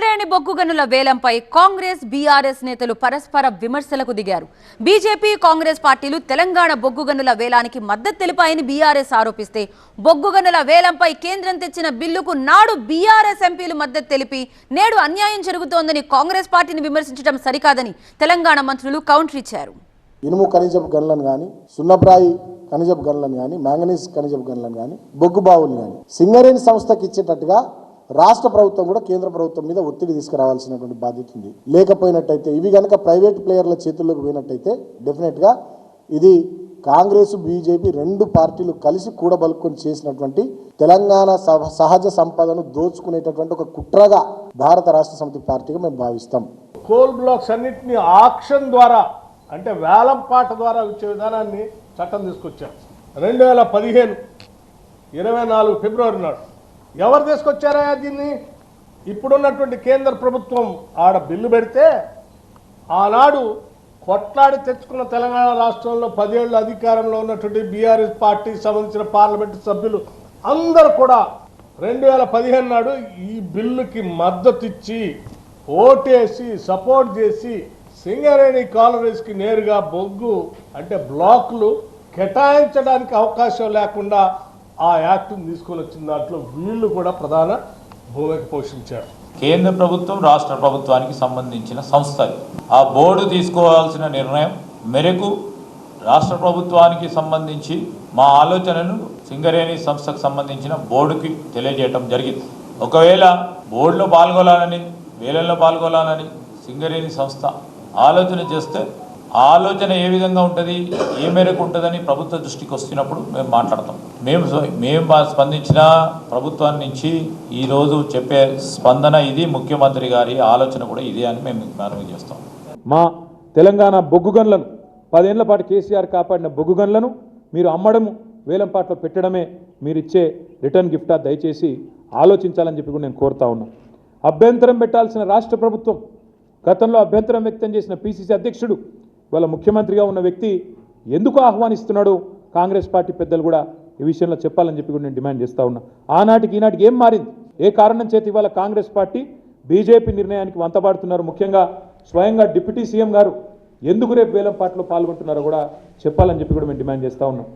సింగరేణి బొగ్గుగనుల వేలంపై కాంగ్రెస్ బీఆర్ఎస్ నేతలు పరస్పర విమర్శలకు దిగారు. బీజేపీ కాంగ్రెస్ పార్టీలు తెలంగాణ బొగ్గుగనుల వేలానికి మద్దతు తెలిపాయని బీఆర్ఎస్ ఆరోపిస్తే బొగ్గు గనుల వేలంపై కేంద్రం తెచ్చిన బిల్లుకు నాడు బీఆర్ఎస్ ఎంపీలు మద్దతు తెలిపి నేడు అన్యాయం జరుగుతోందని కాంగ్రెస్ పార్టీని విమర్శించడం సరికాదని తెలంగాణ మంత్రులు కౌంటర్ ఇచ్చారు. ఇనుము ఖనిజపు గనులను కానీ సున్నబ్రాయి ఖనిజపు గనులను కానీ మ్యాంగనీస్ ఖనిజపు గనులను కానీ బొగ్గు బావులు కానీ సింగరేణి సంస్థకి ఇచ్చేటట్టుగా రాష్ట్ర ప్రభుత్వం కూడా కేంద్ర ప్రభుత్వం మీద ఒత్తిడి తీసుకురావాల్సినటువంటి బాధ్యత ఉంది. లేకపోయినట్టయితే ఇవి కనుక ప్రైవేట్ ప్లేయర్ల చేతుల్లోకి పోయినట్టయితే డెఫినెట్గా ఇది కాంగ్రెస్ బీజేపీ రెండు పార్టీలు కలిసి కూడబలుకొని చేసినటువంటి తెలంగాణ సహజ సంపదను దోచుకునేటటువంటి ఒక కుట్రగా భారత రాష్ట్ర సమితి పార్టీగా మేము భావిస్తాం. కోల్ బ్లాక్స్ అన్నింటినీ ఆక్షన్ ద్వారా అంటే వేలం పాట ద్వారా ఇచ్చే విధానాన్ని చట్టం తీసుకొచ్చారు. రెండు వేల పదిహేను ఇరవై నాలుగు ఫిబ్రవరి నాడు. ఎవరు తీసుకొచ్చారా దీన్ని? ఇప్పుడున్నటువంటి కేంద్ర ప్రభుత్వం ఆడ బిల్లు పెడితే ఆనాడు కొట్లాడి తెచ్చుకున్న తెలంగాణ రాష్ట్రంలో పదేళ్ళు అధికారంలో ఉన్నటువంటి బీఆర్ఎస్ పార్టీకి సంబంధించిన పార్లమెంటు సభ్యులు అందరూ కూడా రెండు వేల పదిహేను నాడు ఈ బిల్లుకి మద్దతు ఇచ్చి ఓటేసి సపోర్ట్ చేసి సింగరేణి కాలనీస్కి నేరుగా బొగ్గు అంటే బ్లాక్లు కేటాయించడానికి అవకాశం లేకుండా ఆ యాక్ట్ని తీసుకొని వచ్చిన దాంట్లో వీళ్ళు కూడా ప్రధాన భూమిక పోషించారు. కేంద్ర ప్రభుత్వం రాష్ట్ర ప్రభుత్వానికి సంబంధించిన సంస్థ ఆ బోర్డు తీసుకోవాల్సిన నిర్ణయం మేరకు రాష్ట్ర ప్రభుత్వానికి సంబంధించి మా ఆలోచనను సింగరేణి సంస్థకు సంబంధించిన బోర్డుకి తెలియజేయటం జరిగింది. ఒకవేళ బోర్డులో పాల్గొనాలని వేలల్లో పాల్గొనాలని సింగరేణి సంస్థ ఆలోచన చేస్తే ఆలోచన ఏ విధంగా ఉంటుంది ఏ మేరకు ఉంటుందని ప్రభుత్వ దృష్టికి వస్తున్నప్పుడు మేము మాట్లాడతాం. మేము మేము స్పందించిన ప్రభుత్వం నుంచి ఈరోజు చెప్పే స్పందన ఇది. ముఖ్యమంత్రి గారి ఆలోచన కూడా ఇదే అని మేము మనవి చేస్తాం. మా తెలంగాణ బొగ్గు గన్లను పదేళ్ళ పాటు కేసీఆర్ కాపాడిన బొగ్గు గన్లను మీరు అమ్మడము వేలంపాట్లో పెట్టడమే మీరు ఇచ్చే రిటర్న్ గిఫ్టా దయచేసి ఆలోచించాలని చెప్పి కూడా నేను కోరుతా ఉన్నా. అభ్యంతరం పెట్టాల్సిన రాష్ట్ర ప్రభుత్వం గతంలో అభ్యంతరం వ్యక్తం చేసిన పిసిసి అధ్యక్షుడు వాళ్ళ ముఖ్యమంత్రిగా ఉన్న వ్యక్తి ఎందుకు ఆహ్వానిస్తున్నాడు కాంగ్రెస్ పార్టీ పెద్దలు కూడా ఈ విషయంలో చెప్పాలని చెప్పి కూడా నేను డిమాండ్ చేస్తా ఉన్నా. ఆనాటికి ఈనాటికి ఏం మారింది? ఏ కారణం చేతి ఇవాళ కాంగ్రెస్ పార్టీ బీజేపీ నిర్ణయానికి వంతపాడుతున్నారు? ముఖ్యంగా స్వయంగా డిప్యూటీ సీఎం గారు ఎందుకు రేపు వేలం పాటలో పాల్గొంటున్నారో కూడా చెప్పాలని చెప్పి కూడా మేము డిమాండ్ చేస్తా ఉన్నాం.